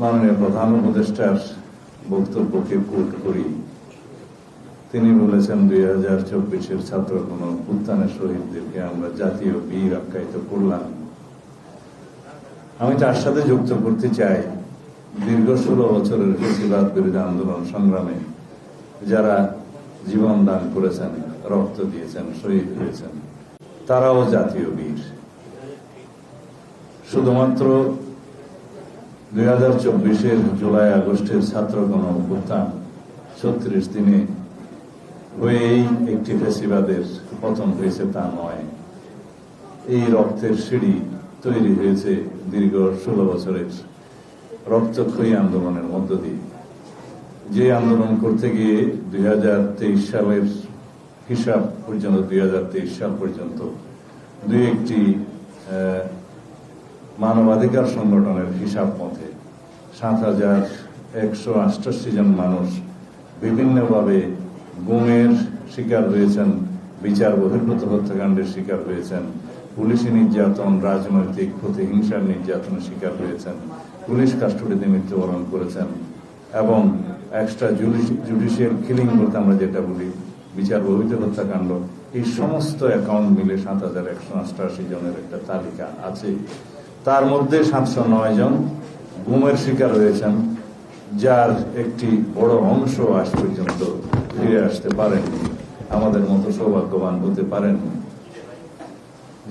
মাননীয় প্রধান উপদেষ্টার বক্তব্যকে কোট করি। তিনি বলেছেন, দুই হাজার চব্বিশের ছাত্র কোন উত্থানের শহীদদেরকে আমরা জাতীয় বীর আখ্যায়িত করলাম। আমি তার সাথে যুক্ত করতে চাই। দীর্ঘ ষোলো বছরের ফেসিবাদ বিরোধী আন্দোলন সংগ্রামে যারা জীবন দান করেছেন, রক্ত দিয়েছেন, শহীদ হয়েছেন, তারাও জাতীয় বীর। শুধুমাত্র দুই হাজার চব্বিশের জুলাই, আগস্টের ছাত্র গণ অভ্যুত্থান ছত্রিশ দিনে হয়েই একটি ফেসিবাদের পতন হয়েছে, তা নয়। এই রক্তের সিঁড়ি তৈরি হয়েছে দীর্ঘ ষোলো বছরের রক্তক্ষয়ী আন্দোলনের মধ্য দিয়ে। যে আন্দোলন করতে গিয়ে দুই হাজার তেইশ সালের হিসাব পর্যন্ত, দুই হাজার তেইশ সাল পর্যন্ত দুই একটি মানবাধিকার সংগঠনের হিসাব মতে সাত হাজার একশো আটষট্টি জন মানুষ বিভিন্নভাবে গুমের শিকার হয়েছেন, বিচার বহির্ভূত হত্যাকাণ্ডের শিকার হয়েছেন, পুলিশি নির্যাতন, রাজনৈতিক প্রতিহিংসার নির্যাতনের শিকার হয়েছেন, পুলিশ কাস্টডিতে মৃত্যুবরণ করেছেন এবং এক্সট্রা জুডিশিয়াল কিলিং বলতে আমরা যেটা বলি, বিচার বহির্ভূত হত্যাকাণ্ড, এই সমস্ত অ্যাকাউন্ট মিলে সাত হাজার একশো অষ্টআশি জনের একটা তালিকা আছে। তার মধ্যে সাতশো নয় জন গুমের শিকার হয়েছেন, যার একটি বড় অংশ আজ পর্যন্ত ফিরে আসতে পারেননি, আমাদের মতো সৌভাগ্যবান হতে পারেননি।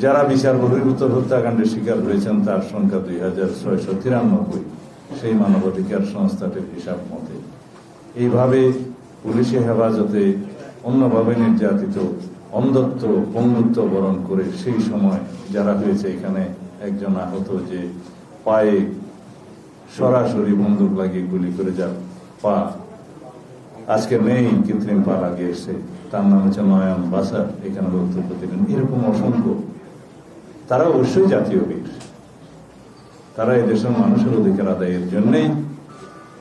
যারা বিচার বহির্ভূত হত্যাকাণ্ডের শিকার হয়েছেন, তার সংখ্যা দুই হাজার ছয়শো তিরানব্বই। সেই মানবাধিকার সংস্থাটির হিসাব মতে এইভাবে পুলিশি হেফাজতে অন্যভাবে নির্যাতিত, অন্ধত্ব পঙ্গুত্ব বরণ করে সেই সময় যারা হয়েছে এখানে একজন আহত যে পায়ে সরাসরি বন্দুক লাগিয়ে গুলি করে যার পা আজকে নেই, কৃত্রিম পা লাগিয়েছে তার নাম হচ্ছে নয়ন বাসার, এখানে বক্তব্য দিলেন। এরকম অসংখ্য, তারা অবশ্যই জাতীয় বীর। তারা এই দেশের মানুষের অধিকার আদায়ের জন্যই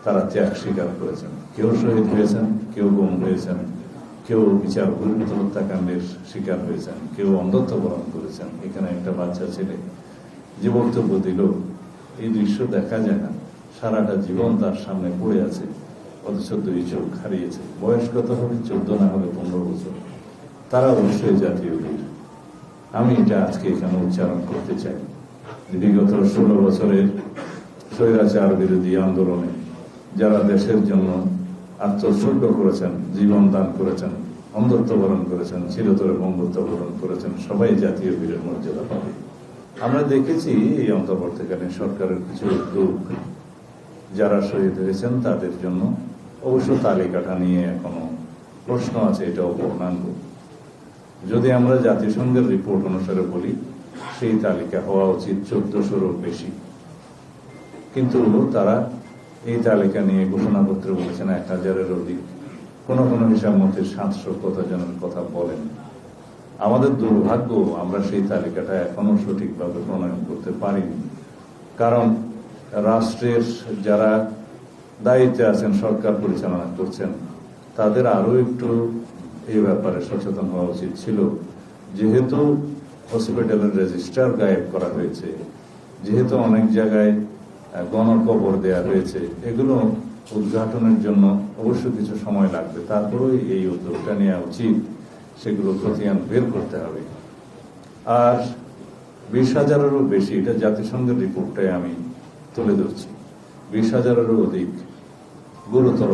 তারা ত্যাগ স্বীকার করেছেন। কেউ শহীদ হয়েছেন, কেউ গুম হয়েছেন, কেউ বিচার বহির্ভূত হত্যাকাণ্ডের শিকার হয়েছেন, কেউ অন্ধত্ব বরণ করেছেন। এখানে একটা বাচ্চা ছেলে যে বক্তব্য দিল এই দৃশ্য দেখা যায় না। সারাটা জীবন তার সামনে পড়ে আছে। অথচ দুই চোখ হারিয়েছে। বয়স কত হবে? চোদ্দ না হবে পনেরো বছর। তারা অবশ্যই জাতীয় বীর। আমি এটা আজকে এখানে উচ্চারণ করতে চাই। বিগত ষোলো বছরের স্বৈরাচার বিরোধী আন্দোলনে যারা দেশের জন্য আত্মোৎসর্গ করেছেন, জীবন দান করেছেন, অন্ধত্ব বরণ করেছেন, চিরতরে বঙ্গত্ব বরণ করেছেন, সবাই জাতীয় বীরের মর্যাদা পাবে। আমরা দেখেছি এই অন্তর্বর্তীকালীন সরকারের কিছু উদ্যোগ যারা শহীদ হয়েছেন তাদের জন্য। অবশ্য তালিকাটা নিয়ে এখনও প্রশ্ন আছে এটা অপূর্ণাঙ্গ যদি আমরা জাতিসংঘের রিপোর্ট অনুসারে বলি, সেই তালিকা হওয়া উচিত চোদ্দশোরও বেশি। কিন্তু তারা এই তালিকা নিয়ে ঘোষণাপত্রে বলেছেন এক হাজারের অধিক। কোন কোন হিসাব মতে সাতশো কতজনের কথা বলেন। আমাদের দুর্ভাগ্য, আমরা সেই তালিকাটা এখনও সঠিকভাবে প্রণয়ন করতে পারিনি। কারণ রাষ্ট্রের যারা দায়িত্বে আছেন, সরকার পরিচালনা করছেন, তাদের আরও একটু এই ব্যাপারে সচেতন হওয়া উচিত ছিল। যেহেতু হসপিটালের রেজিস্টার গায়েব করা হয়েছে, যেহেতু অনেক জায়গায় গণকবর দেয়া হয়েছে, এগুলো উদ্ঘাটনের জন্য অবশ্য কিছু সময় লাগবে। তারপরেও এই উদ্যোগটা নেওয়া উচিত। সেগুলো খতিয়ান বের করতে হবে। আর বিশ হাজারেরও বেশি, এটা জাতিসংঘের রিপোর্টটাই আমি তুলে ধরছি। বিশ হাজারেরও অধিক গুরুতর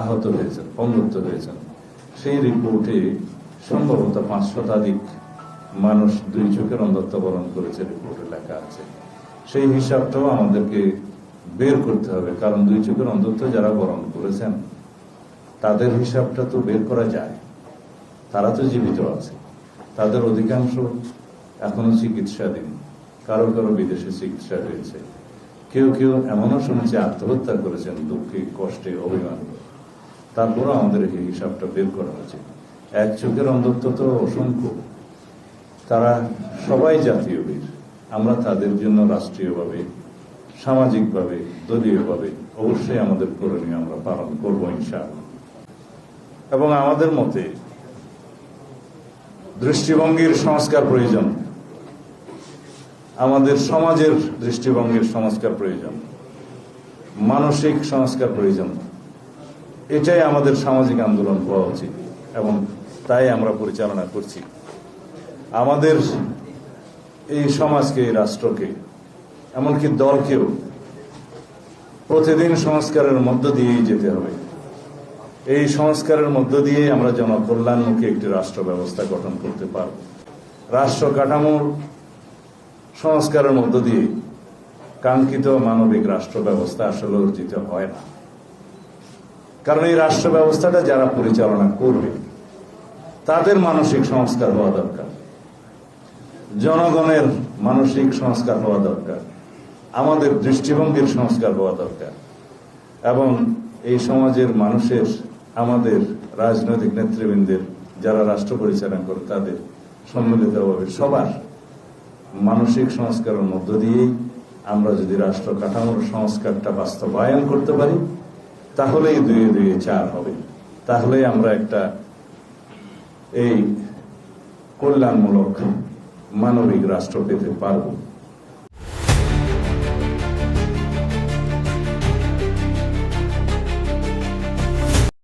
আহত হয়েছেন পঙ্গুত্ব হয়েছেন। সেই রিপোর্টে সম্ভবত পাঁচ শতাধিক মানুষ দুই চোখের অন্ধত্ব বরণ করেছে রিপোর্টে লেখা আছে। সেই হিসাবটাও আমাদেরকে বের করতে হবে, কারণ দুই চোখের অন্ধত্ব যারা বরণ করেছেন, তাদের হিসাবটা তো বের করা যায়। তারা তো জীবিত আছে। তাদের অধিকাংশ এখনও চিকিৎসাধীন। কারও কারও বিদেশে চিকিৎসা হয়েছে। কেউ কেউ এমনও শুনেছে, আত্মহত্যা করেছেন, দুঃখে, কষ্টে, অভিমান। তারপরও আমাদের এই হিসাবটা বের করা উচিত। এক চোখের অন্ধত্ব তো অসংখ্য। তারা সবাই জাতীয় বীর। আমরা তাদের জন্য রাষ্ট্রীয়ভাবে, সামাজিকভাবে, দলীয়ভাবে অবশ্যই আমাদের করণীয় আমরা পালন করব ইনশাআল্লাহ। এবং আমাদের মতে দৃষ্টিভঙ্গির সংস্কার প্রয়োজন। আমাদের সমাজের দৃষ্টিভঙ্গির সংস্কার প্রয়োজন। মানসিক সংস্কার প্রয়োজন। এটাই আমাদের সামাজিক আন্দোলন হওয়া উচিত এবং তাই আমরা পরিচালনা করছি। আমাদের এই সমাজকে, এই রাষ্ট্রকে, এমনকি দলকেও প্রতিদিন সংস্কারের মধ্য দিয়েই যেতে হবে। এই সংস্কারের মধ্য দিয়ে আমরা জনকল্যাণমুখী একটি রাষ্ট্র ব্যবস্থা গঠন করতে পারব। রাষ্ট্র কাঠামোর সংস্কারের মধ্য দিয়ে কাঙ্ক্ষিত মানবিক রাষ্ট্র ব্যবস্থা আসলে অর্জিত হয় না। কারণ এই রাষ্ট্র ব্যবস্থাটা যারা পরিচালনা করবে, তাদের মানসিক সংস্কার হওয়া দরকার। জনগণের মানসিক সংস্কার হওয়া দরকার। আমাদের দৃষ্টিভঙ্গির সংস্কার হওয়া দরকার। এবং এই সমাজের মানুষের, আমাদের রাজনৈতিক নেতৃবৃন্দের যারা রাষ্ট্র পরিচালনা করে, তাদের সম্মিলিতভাবে সবার মানসিক সংস্কারের মধ্য দিয়েই আমরা যদি রাষ্ট্র কাঠামোর সংস্কারটা বাস্তবায়ন করতে পারি, তাহলেই দুয়ে দুয়ে চার হবে। তাহলেই আমরা একটা এই কল্যাণমূলক মানবিক রাষ্ট্র পেতে পারব।